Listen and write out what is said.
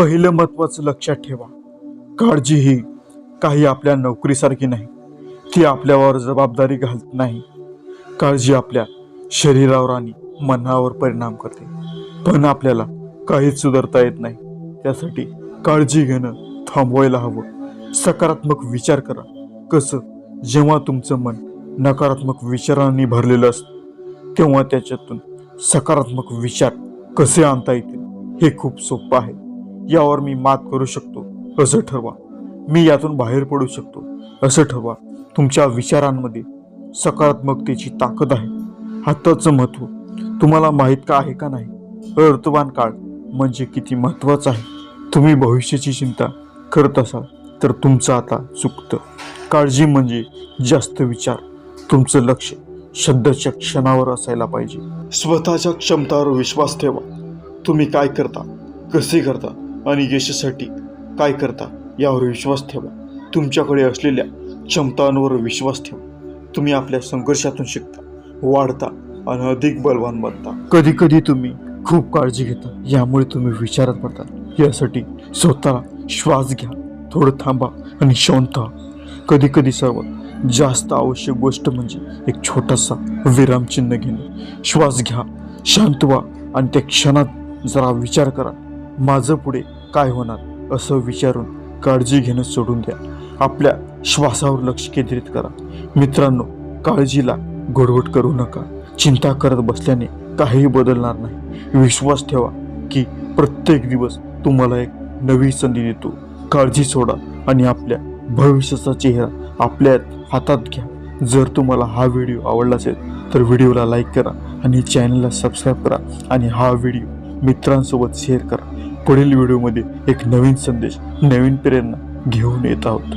पहिलं महत्वाचं लक्षात ठेवा. काळजी ही काही आपल्या नोकरीसारखी नाही. ती आपल्यावर जबाबदारी घालत नाही. काळजी आपल्या शरीरावर आणि मनावर परिणाम करते. पण आपल्याला काहीच सुधारता येत नाही. त्यासाठी काळजी घेणं थांबवायला हवं. सकारात्मक विचार करा. कसं? जेव्हा तुमचं मन नकारात्मक विचारांनी भरलेलं असतं तेव्हा त्याच्यातून सकारात्मक विचार कसे आणता येतील हे खूप सोपं आहे. यावर मी मात करू शकतो. असं ठरवा. मी यातून बाहेर पडू शकतो. असं ठरवा. तुमच्या विचारांमध्ये सकारात्मकतेची ताकद आहे. हाताचं महत्त्व. तुम्हाला माहीत का आहे का नाही? वर्तमान काळ म्हणजे किती महत्त्वाचं आहे. तुम्ही भविष्याची चिंता करत असाल तर तुमचं आता चुकतं. काळजी म्हणजे जास्त विचार. तुमचं लक्ष शब्दाच्या क्षणावर असायला पाहिजे. स्वतःच्या क्षमतावर विश्वास ठेवा. तुम्ही काय करता? कसे करता? आणि यशासाठी काय करता यावर विश्वास ठेवा. तुमच्याकडे असलेल्या क्षमतांवर विश्वास ठेवा. तुम्ही आपल्या संघर्षातून शिकता वाढता आणि अधिक बलवान बनता. कधी कधी तुम्ही खूप काळजी घेता यामुळे तुम्ही विचारात पडता. यासाठी स्वतःला श्वास घ्या थोडं थांबा आणि शांत व्हा. कधी कधी सर्वात जास्त आवश्यक गोष्ट म्हणजे एक छोटासा विरामचिन्ह घेणे. श्वास घ्या शांत व्हा आणि त्या क्षणात जरा विचार करा. माझं पुढे काय होणार असं विचारून काळजी घेणं सोडून द्या. आपल्या श्वासावर लक्ष केंद्रित करा. मित्रांनो काळजीला गोडवट करू नका. चिंता करत बसल्याने काहीही बदलणार नाही. विश्वास ठेवा की प्रत्येक दिवस तुम्हाला एक नवी संधी देतो. काळजी सोडा आणि आपल्या भविष्याचा चेहरा आपल्या हातात घ्या. जर तुम्हाला हा व्हिडिओ आवडला असेल तर व्हिडिओला लाईक करा आणि चॅनलला सबस्क्राईब करा आणि हा व्हिडिओ मित्रांसोबत शेअर करा. पुढील व्हिडिओमध्ये एक नवीन संदेश नवीन प्रेरणा घेऊन येत आहोत.